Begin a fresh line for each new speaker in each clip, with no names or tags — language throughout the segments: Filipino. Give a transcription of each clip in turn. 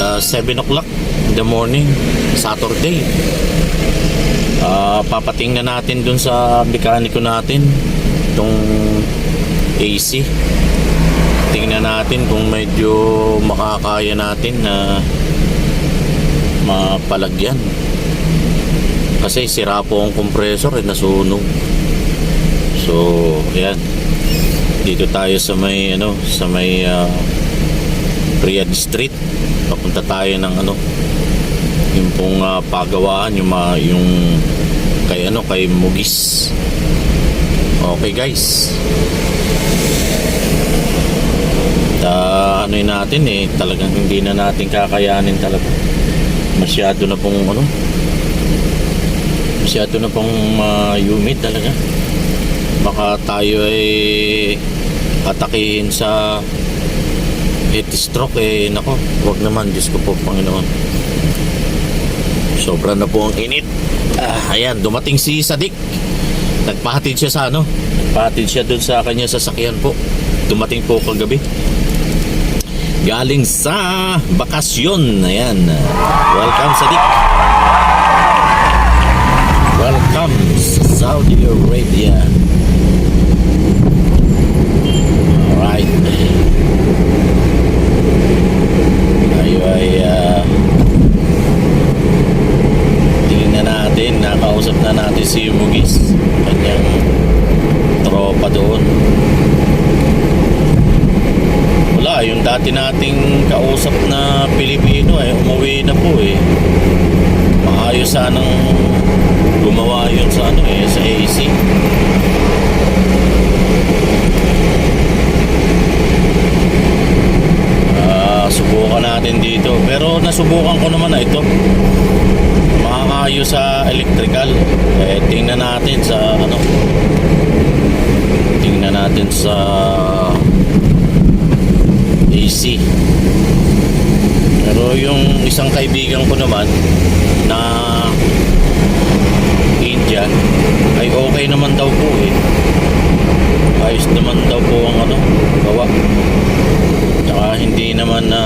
uh, 7 o'clock in the morning, Saturday. Ah, papatingnan natin dun sa mekaniko natin itong AC. Tingnan natin kung medyo makakaya natin na mapalagyan. Kasi sira po ang compressor eh, nasunog. So, ayan. Dito tayo sa may ano, sa may ah, Riyadh Street. Papunta tayo ng ano, yung pong ah, pagawaan, yung mga, yung kay ano, kay Mugis. Okay guys. Ta ano natin eh, talagang hindi na natin kakayanin talaga. Masyado na pong ano, masyado na pong uh, humid talaga. Baka tayo ay atakihin sa heat stroke eh nako wag naman Diyos ko po Panginoon. Sobra na po ang init. Ah, ayan dumating si Sadik. Nagpahatid siya sa ano? Nagpahatid siya dun sa kanya sasakyan po. Dumating po kagabi. Galing sa bakasyon. Ayan. Welcome Sadik. Welcome sa Saudi Arabia alright tayo ay ah, tingnan natin nakausap na natin si Mugis kanyang tropa doon wala yung dati nating kausap na Pilipino eh umuwi na po eh maayos sanang gumawa yun sa ano eh sa AC Ah, subukan natin dito. Pero nasubukan ko naman na ito. Makakayo sa electrical. Eh, tingnan natin sa ano. Tingnan natin sa AC. Pero yung isang kaibigan ko naman na India ay okay naman daw po eh. Ayos naman daw po ang ano, gawa. Tsaka hindi naman na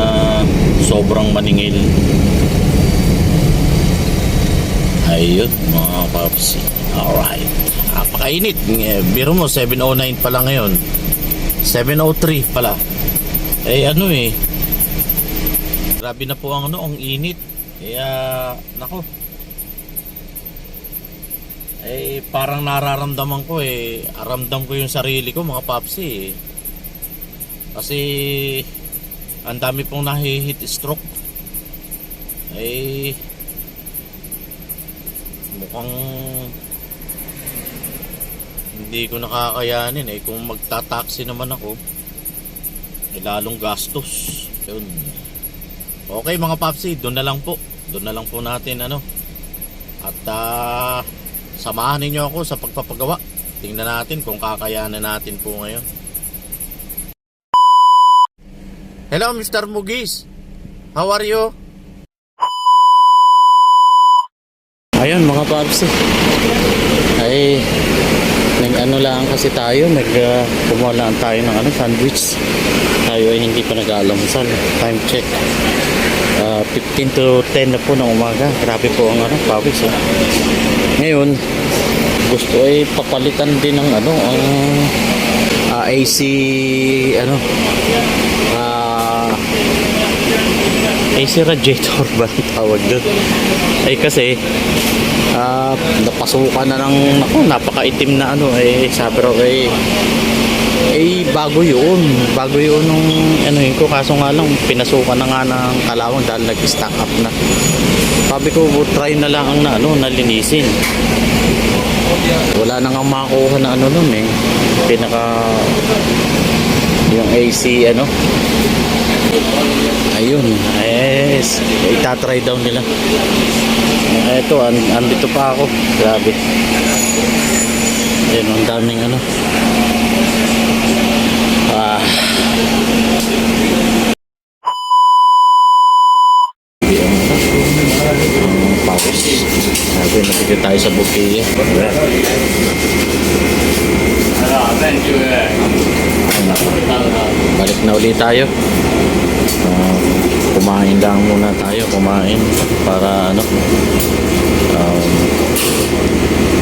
sobrang maningil. Ayun mga paps. Alright. Napakainit. Eh, Biro mo, 7.09 pa lang ngayon. 7.03 pala. Eh ano eh. Grabe na po ang ano, ang init. Kaya, nako. Eh, parang nararamdaman ko eh. Aramdam ko yung sarili ko mga papsi eh. Kasi ang dami pong nahihit stroke. Eh mukhang hindi ko nakakayanin eh kung magta-taxi naman ako eh lalong gastos. Yun. Okay mga papsi, doon na lang po. Doon na lang po natin ano. At ah, samahan ninyo ako sa pagpapagawa. Tingnan natin kung kakayanan natin po ngayon. Hello, Mr. Mugis. How are you? Ayun, mga paps. Ay, nag ano lang kasi tayo, nag uh, kumuha lang tayo ng ano, sandwich. Tayo ay hindi pa nag-aalamsal. Time check. Ah, 15 to 10 na po ng umaga. Grabe po ang ano, pawis. Eh. Ngayon, gusto ay papalitan din ng ano, ang ah, AC, ano, ah, AC radiator ba ang tawag doon? Ay kasi ah napasukan na ng naku, napakaitim na ano eh sabi raw eh eh bago yun. Bago yun nung ano yun ko kaso nga lang pinasukan na nga ng kalawang dahil nag-stack up na. Sabi ko try na lang ang na ano nalinisin. Wala na nga makakuha na ano nun eh. Pinaka yung AC ano ayun. Yes. Itatry daw nila. Eto an andito pa ako. Grabe. Ayun ang daming ano. Ah. Pawis grabe nabigyan tayo sa bukeye balik na ulit tayo Ah, kumain lang muna tayo, kumain para ano, um,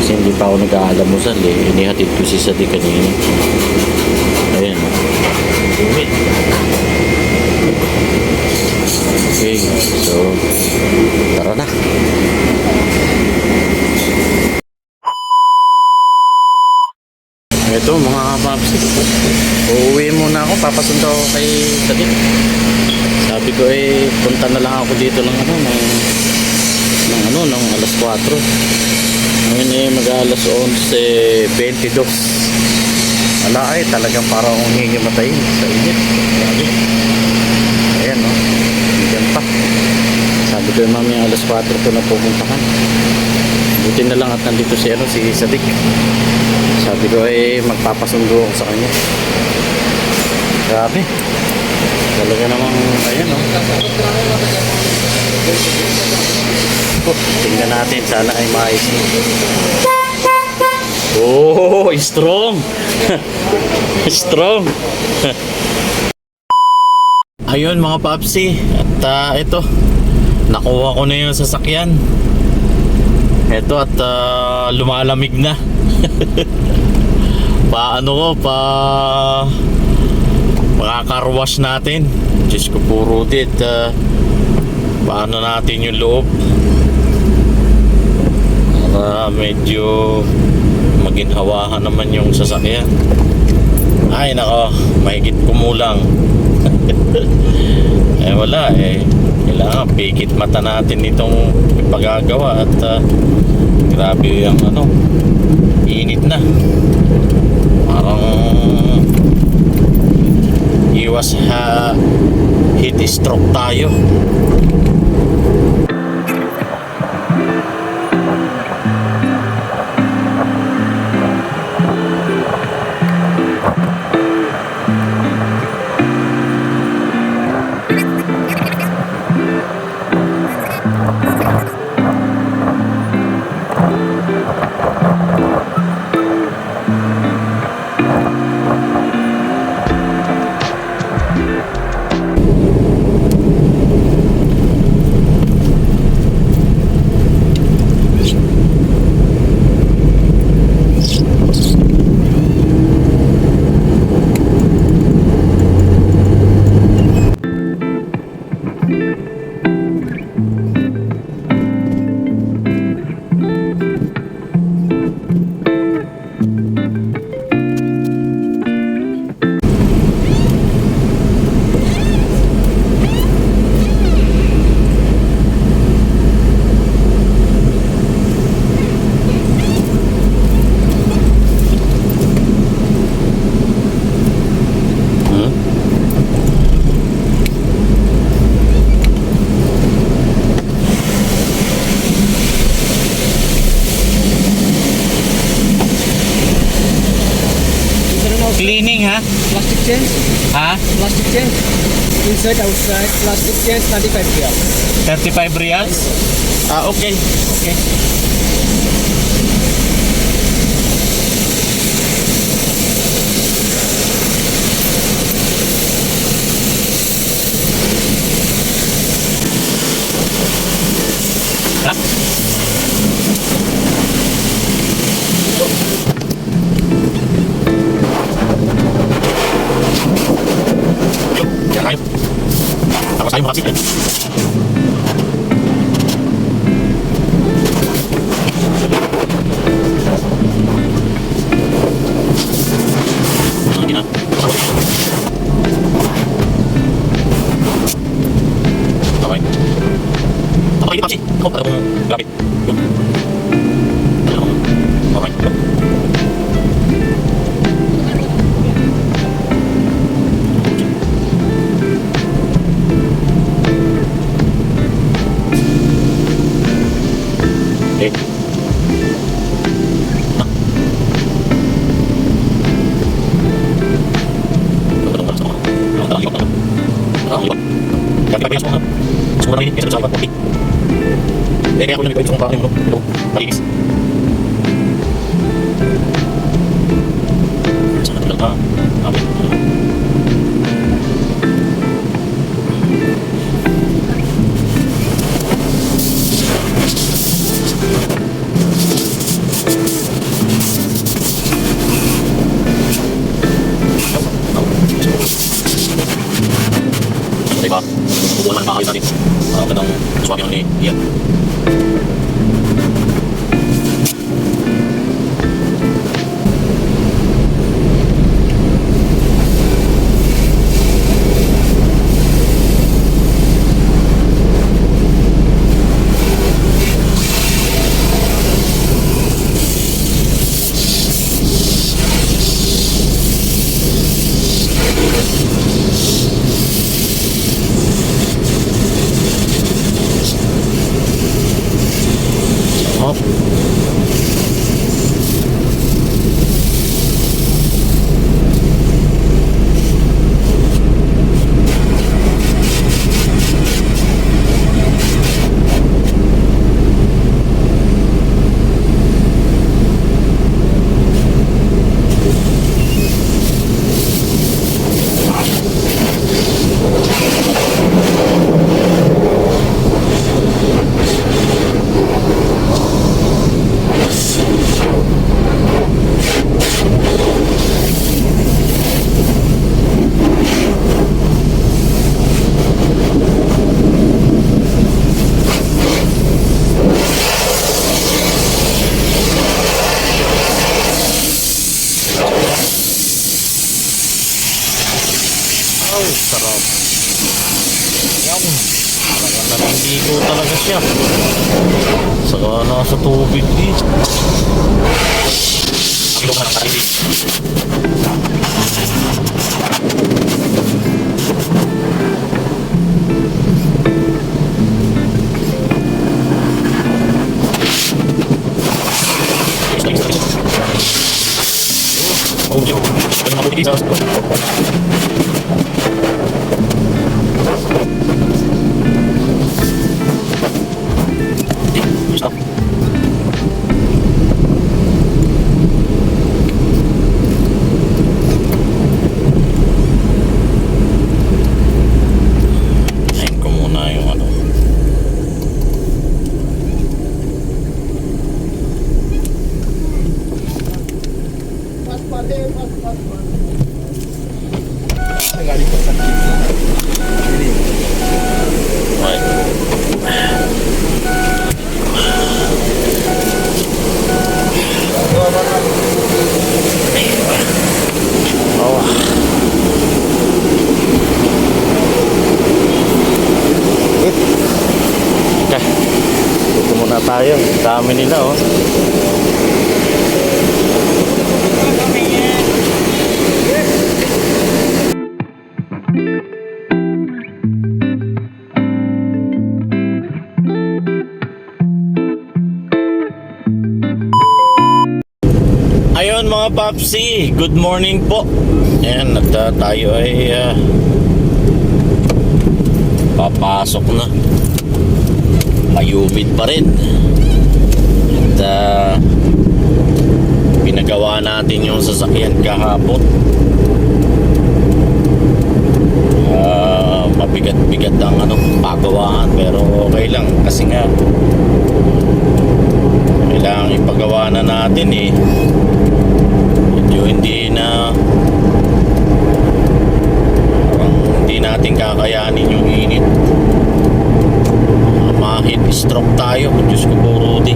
kasi hindi pa ako nag-aalamusal eh. Inihatid ko si Sadi kanina. Ayan. Dumi. Okay, so, tara na. Ito mga kapapsi. Uuwi muna ako. Papasundo ako kay Sadi. Sabi ko eh, punta na lang ako dito ng ano, ng, ng ano, ng alas 4. Ngayon eh, mag alas 11.22. Wala ay, talagang parang akong hingimatay sa init. Grabe. Ayan, no? Diyan pa. Sabi ko yung mami, alas 4 ko na pupuntahan. Buti na lang at nandito si, ano, si Sadik. Sabi ko eh, magpapasundo ako sa kanya. Grabe. Talaga namang, ayan, no? Oh, tingnan natin, sana ay maayos. Oh, strong! strong! Ayun mga papsi, at ah, ito, nakuha ko na yung sasakyan. Ito at ah, lumalamig na. pa ano ko, pa makakarwash natin. Diyos ko puro dit. ah, paano natin yung loob para medyo maginhawahan naman yung sasakyan ay nako mahigit kumulang eh wala eh kailangan pikit mata natin itong ipagagawa at ah, grabe yung ano init na parang iwas ha heat stroke tayo
Chains,
Ha?
plastic chains. Inside, outside, plastic chains, 35 real.
35 reals? Ah, okay. Okay. Eh, kaya ako lang ito yung parang yung yung malinis. Sana talaga. Yeah. Naliligo talaga siya. Saka nasa tubig eh.
Ang ilong ka
tayo. Dami nila oh. Ayun mga papsi, good morning po. Ayan, at tayo ay uh, papasok na. Mayumid pa rin. At uh, pinagawa natin yung sasakyan kahapon. Ah, mabigat-bigat ang ano, pagawaan pero okay lang kasi nga kailangan ipagawa na natin eh medyo hindi na parang hindi natin kakayanin yung init Ah, mahit stroke tayo Diyos ko po Rudy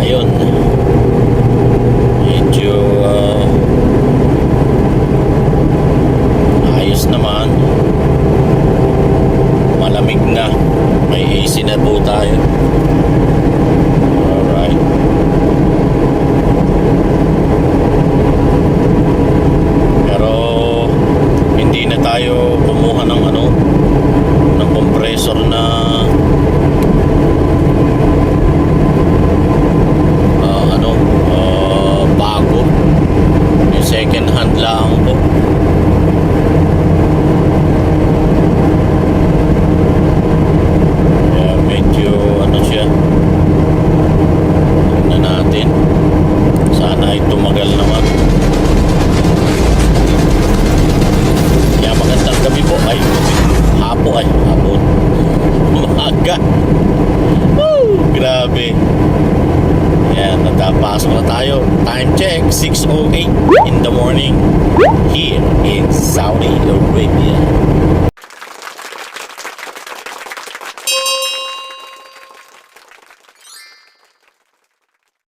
ayun medyo ah, ayos naman malamig na may AC na po tayo alright pero hindi na tayo kumuha ng ano ng compressor na ah, ano ah, bago yung second hand lang po kaya medyo ano siya na natin sana ay tumagal naman. Kaya magandang gabi po. Ay hapo ay hapon umaga. Woo! grabe. Yan natapasok na tayo. Time check 6.08 in the morning here in Saudi Arabia